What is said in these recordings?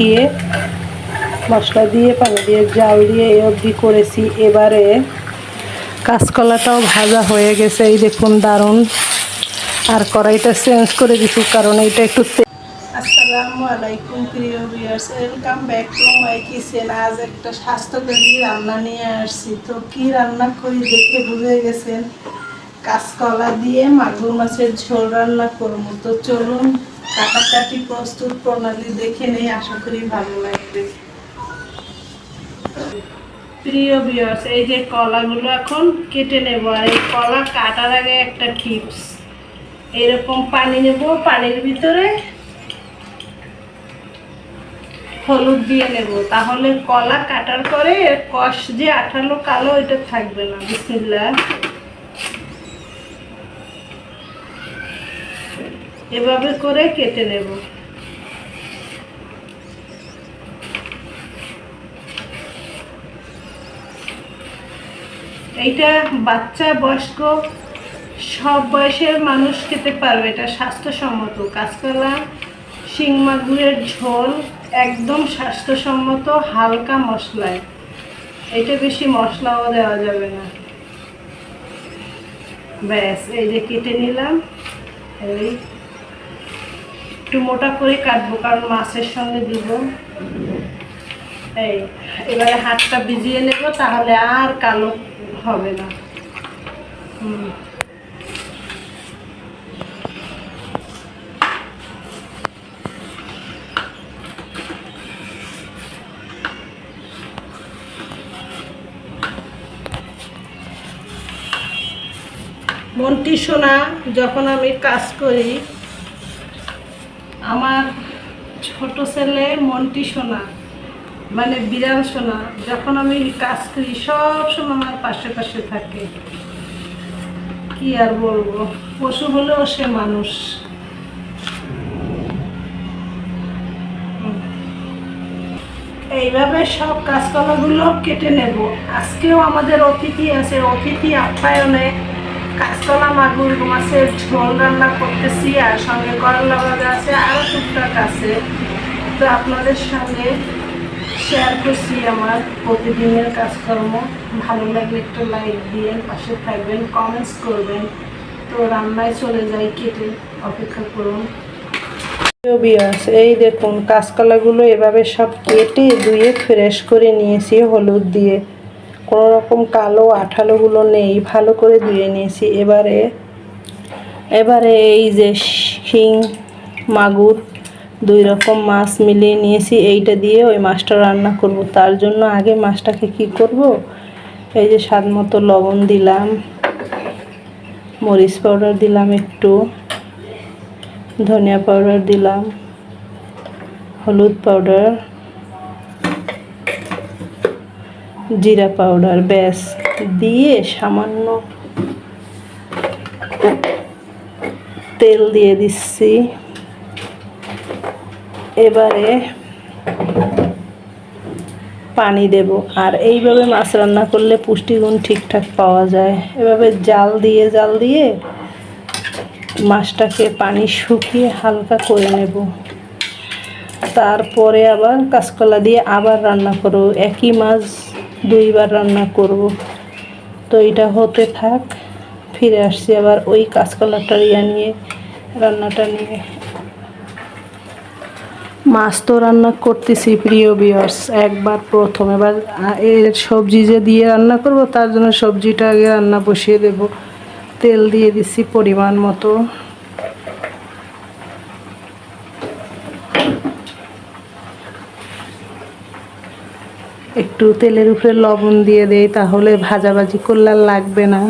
মাখিয়ে মশলা দিয়ে, পানি দিয়ে, জাল দিয়ে এই অবধি করেছি। এবারে কাঁচকলাটাও ভাজা হয়ে গেছে। এই দেখুন, দারুণ। আর কড়াইটা চেঞ্জ করে দিছি, কারণ এইটা একটু প্রিয় আজ একটা রান্না নিয়ে আসছি। তো কি রান্না করি দেখে কাঁচকলা দিয়ে মাগুর মাছের ঝোল রান্না করব। তো চলুন কাটাকাটি প্রস্তুত প্রণালী দেখে নেই, আশা করি ভালো লাগবে। প্রিয় এই যে কলাগুলো এখন কেটে নেব, আর এই কলা কাটার আগে একটা টিপস এরকম পানি নেব, পানির ভিতরে হলুদ দিয়ে নেব। তাহলে কলা কাটার পরে কষ যে আঠালো কালো এটা থাকবে না। বিসমিল্লাহ। এভাবে করে কেটে নেব। এইটা বাচ্চা, বয়স্ক, সব বয়সের মানুষ খেতে পারবে। এটা স্বাস্থ্যসম্মত। কাঁচকলা শিং মাগুরের ঝোল, একদম স্বাস্থ্যসম্মত, হালকা মশলায়। এটা বেশি মশলাও দেওয়া যাবে না। ব্যাস, এই যে কেটে নিলাম। এই একটু মোটা করে কাটবো, কারণ মাছের সঙ্গে দিব। এই, এবারে হাতটা ভিজিয়ে নেব, তাহলে আর কালো হবে না। মন্টি সোনা, যখন আমি কাজ করি আমার ছোট ছেলে মন্টি সোনা মানে বিড়াল সোনা, যখন আমি কাজ করি, সব সময় আমার পাশে পাশে থাকে। কি আর বলব? পশু হলেও সে মানুষ। এইভাবে সব কাঁচকলাগুলো কেটে নেব। আজকেও আমাদের অতিথি আছে, অতিথি আপ্যায়নে কাঁচকলা মাগুর মাছের ঝোল রান্না করতেছি আর সঙ্গে করলা ভাজা আছে আরও টুকটাক আছে। তো আপনাদের সঙ্গে শেয়ার করছি আমার প্রতিদিনের কাজকর্ম। ভালো লাগলে একটু লাইক দিয়ে পাশে থাকবেন কমেন্টস করবেন। তো রান্নায় চলে যাই, কেটে অপেক্ষা করুন। এই দেখুন, কাঁচকলাগুলো এভাবে সব কেটে ধুয়ে ফ্রেশ করে নিয়েছি হলুদ দিয়ে। কোনো রকম কালো আঠালোগুলো নেই, ভালো করে ধুয়ে নিয়েছি। এবারে এবারে এই যে শিং, মাগুর, দুই রকম মাছ মিলিয়ে নিয়েছি। এইটা দিয়ে ওই মাছটা রান্না করব। তার জন্য আগে মাছটাকে কি করব? এই যে স্বাদ মতো লবণ দিলাম, মরিচ পাউডার দিলাম একটু, ধনিয়া পাউডার দিলাম, হলুদ পাউডার জিরা পাউডার, ব্যাস, দিয়ে সামান্য তেল দিয়ে দিচ্ছি। এবারে পানি দেব। আর এইভাবে মাছ রান্না করলে পুষ্টিগুণ ঠিকঠাক পাওয়া যায়। এভাবে জাল দিয়ে জাল দিয়ে মাছটাকে পানি শুকিয়ে হালকা করে নেব। তারপরে আবার কাঁচকলা দিয়ে আবার রান্না করব। একই মাছ দুইবার রান্না করব। তো এটা হতে থাক, ফিরে আসছি আবার ওই কাঁচকলাটা ইয়া নিয়ে, রান্নাটা নিয়ে। মাছ তো রান্না করতেছি প্রিয় বিয়ার্স একবার প্রথম। এবার এর সবজি যে দিয়ে রান্না করব, তার জন্য সবজিটা আগে রান্না বসিয়ে দেব। তেল দিয়ে দিচ্ছি পরিমাণ মতো। একটু তেলের উপরে লবণ দিয়ে দেই, তাহলে ভাজাভাজি করলে লাগবে না।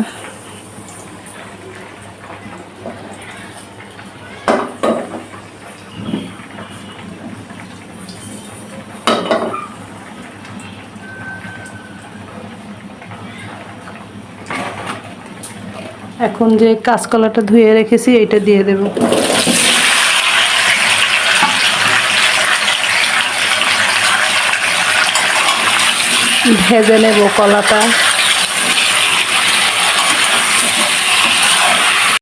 এখন যে কাঁচকলাটা ধুয়ে রেখেছি, এইটা দিয়ে দেব। ভেজে নেব কলাটা।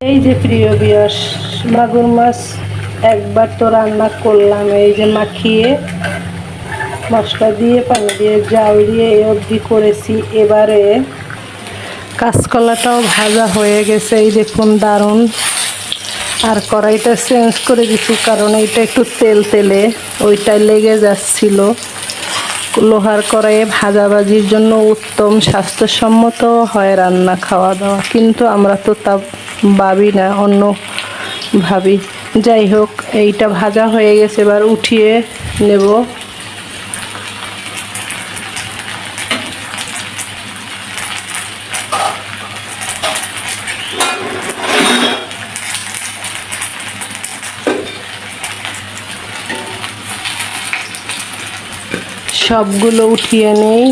এই যে প্রিয় বিয়স, মাগুর মাছ একবার তো রান্না করলাম, এই যে মাখিয়ে মশলা দিয়ে, পানি দিয়ে, জাল দিয়ে এই অবধি করেছি। এবারে কাঁচকলাটাও ভাজা হয়ে গেছে, এই দেখুন দারুণ। আর কড়াইটা চেঞ্জ করে দিচ্ছি কারণ এইটা একটু তেল তেলে, ওইটাই লেগে যাচ্ছিল। লোহার কড়াইয়ে ভাজাভাজির জন্য উত্তম, স্বাস্থ্যসম্মত হয় রান্না খাওয়া দাওয়া কিন্তু আমরা তো তা ভাবি না, অন্য ভাবি। যাই হোক, এইটা ভাজা হয়ে গেছে, এবার উঠিয়ে নেব। সবগুলো উঠিয়ে নেই।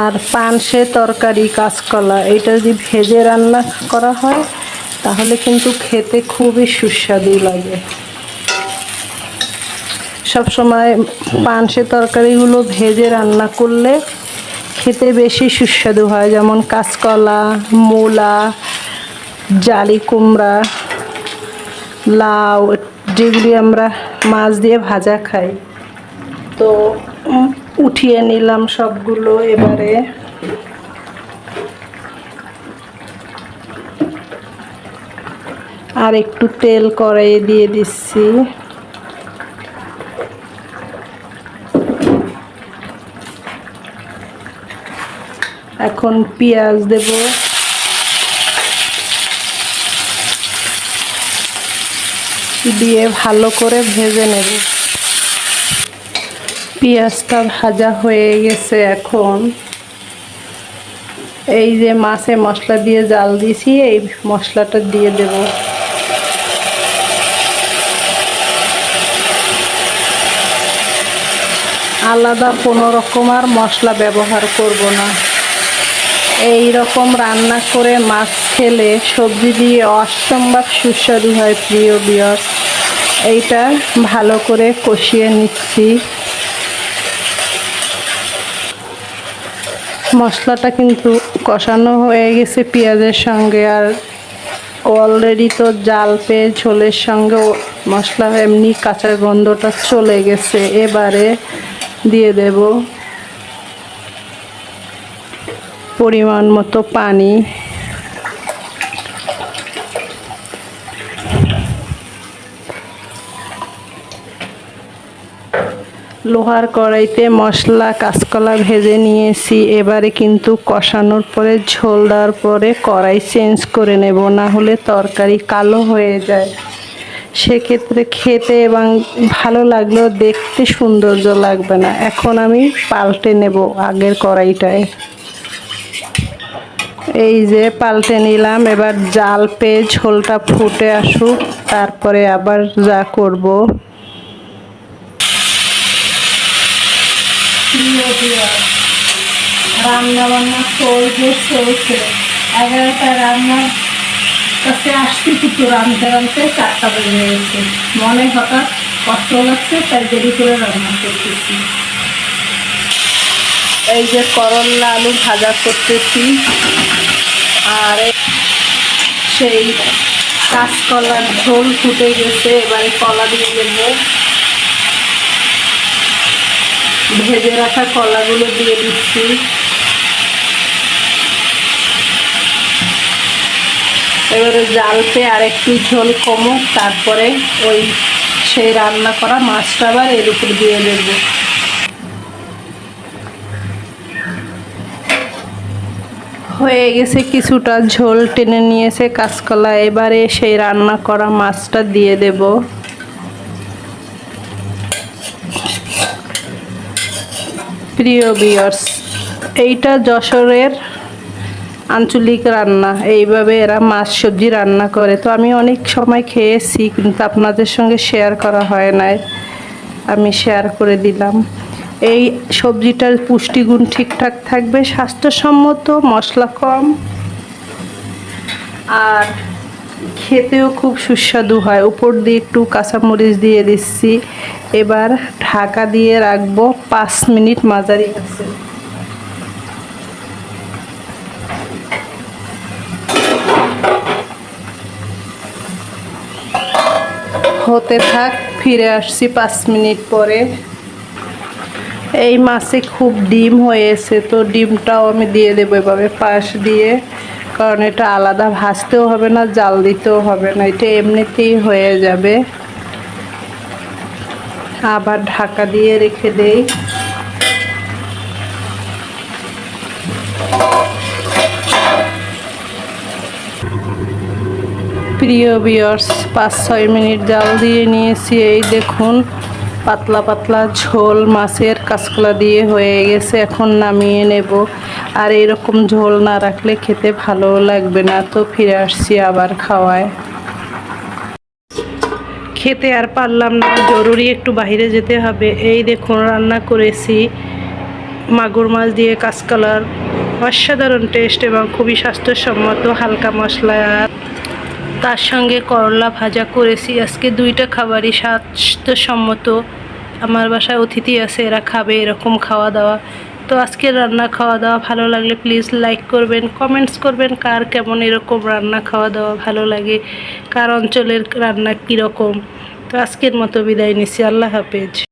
আর পানসে তরকারি কাঁচকলা, এটা যদি ভেজে রান্না করা হয়, তাহলে কিন্তু খেতে খুবই সুস্বাদু লাগে। সব সময় পানসে তরকারিগুলো ভেজে রান্না করলে খেতে বেশি সুস্বাদু হয়, যেমন কাঁচকলা, মূলা, জালি কুমড়া, লাউ যেগুলি আমরা মাছ দিয়ে ভাজা খাই। তো উঠিয়ে নিলাম সবগুলো এবারে। আর একটু তেল কড়াইয়ে দিয়ে দিচ্ছি। এখন পেঁয়াজ দেবো। দিয়ে ভালো করে ভেজে নেব। পেঁয়াজটা ভাজা হয়ে গেছে এখন। এই যে মাছে মশলা দিয়ে জাল দিয়েছি, এই মশলাটা দিয়ে দেব। আলাদা কোনো রকম আর মশলা ব্যবহার করব না। এই রকম রান্না করে মাছ খেলে সবজি দিয়ে অসম্ভব সুস্বাদু হয়, প্রিয় বিয়র। এইটা ভালো করে কষিয়ে নিচ্ছি। মশলাটা কিন্তু কষানো হয়ে গেছে পেঁয়াজের সঙ্গে আর অলরেডি তো জাল পেয়ে ঝোলের সঙ্গে মশলা এমনি কাঁচা গন্ধটা চলে গেছে। এবারে দিয়ে দেব পরিমাণ মতো পানি। লোহার কড়াইতে মশলা, কাঁচকলা ভেজে নিয়েছি। এবারে কিন্তু কষানোর পরে ঝোল দেওয়ার পরে কড়াই চেঞ্জ করে নেব, না হলে তরকারি কালো হয়ে যায়। সেক্ষেত্রে খেতে এবং ভালো লাগলেও দেখতে সৌন্দর্য লাগবে না। এখন আমি পাল্টে নেব আগের কড়াইটায়। এই যে পাল্টে নিলাম, এবার জাল পেয়ে ঝোলটা ফুটে আসুক, তারপরে আবার যা করব। রান্না বান্না চলছে। চলছে এগারোটা রান্নার কাছে আসছি, কিন্তু রাঁধতে রাঁধতে চারটা বেজে গেছে। মনে হঠাৎ কষ্ট লাগছে, তাই দেরি করে রান্না করতেছি। এই যে করল্লা আলু ভাজা করতেছি। আর সেই কাঁচকলার ঝোল ফুটে গেছে, এবারে কলা দিয়ে দেবো। ভেজে রাখা কলাগুলো দিয়ে দিচ্ছি। এবারে জালতে আর একটু ঝোল কমুক, তারপরে ওই সেই রান্না করা মাছটা আবার এর উপর দিয়ে দেব। হয়ে গেছে, কিছুটা ঝোল টেনে নিয়েছে কাঁচকলা। এবারে সেই রান্না করা মাছটা দিয়ে দেব। প্রিয় বিয়ার্স এইটা যশোরের আঞ্চলিক রান্না। এইভাবে এরা মাছ সবজি রান্না করে। তো আমি অনেক সময় খেয়েছি, কিন্তু আপনাদের সঙ্গে শেয়ার করা হয় নাই। আমি শেয়ার করে দিলাম। এই সবজিটার পুষ্টিগুণ ঠিকঠাক থাকবে, স্বাস্থ্যসম্মত, মশলা কম। আর খেতেও খুব সুস্বাদু হয়। উপর দিয়ে একটু কাঁচামরিচ দিয়ে দিচ্ছি। এবার ঢাকা দিয়ে রাখব পাঁচ মিনিট মাঝারি আছে। হতে থাক, ফিরে আসছি পাঁচ মিনিট পরে। এই মাছে খুব ডিম হয়েছে, তো ডিমটাও আমি দিয়ে দেবো এভাবে পাশ দিয়ে, কারণ এটা আলাদা ভাজতেও হবে না, জাল দিতেও হবে না, এটা এমনিতেই হয়ে যাবে। আবার ঢাকা দিয়ে রেখে দেই। প্রিয় বিয়ার্স পাঁচ ছয় মিনিট জাল দিয়ে নিয়েছি, এই দেখুন। পাতলা পাতলা ঝোল মাছের কাঁচকলা দিয়ে হয়ে গেছে, এখন নামিয়ে নেব। আর এরকম ঝোল না রাখলে খেতে ভালো লাগবে না। তো ফিরে আসছি আবার খাওয়ায়। খেতে আর পারলাম না, জরুরি একটু বাইরে যেতে হবে। এই দেখুন, রান্না করেছি মাগুর মাছ দিয়ে কাঁচকলার। অসাধারণ টেস্ট এবং খুবই স্বাস্থ্যসম্মত হালকা মশলা। আর তার সঙ্গে করলা ভাজা করেছি। আজকে দুইটা খাবারই স্বাস্থ্যসম্মত। আমার বাসায় অতিথি আছে, এরা খাবে এরকম খাওয়া দাওয়া তো আজকের রান্না খাওয়া দাওয়া ভালো লাগলে প্লিজ লাইক করবেন কমেন্টস করবেন, কার কেমন এরকম রান্না খাওয়া দাওয়া ভালো লাগে, কার অঞ্চলের রান্না কীরকম। তো আজকের মতো বিদায় নিচ্ছি, আল্লাহ হাফেজ।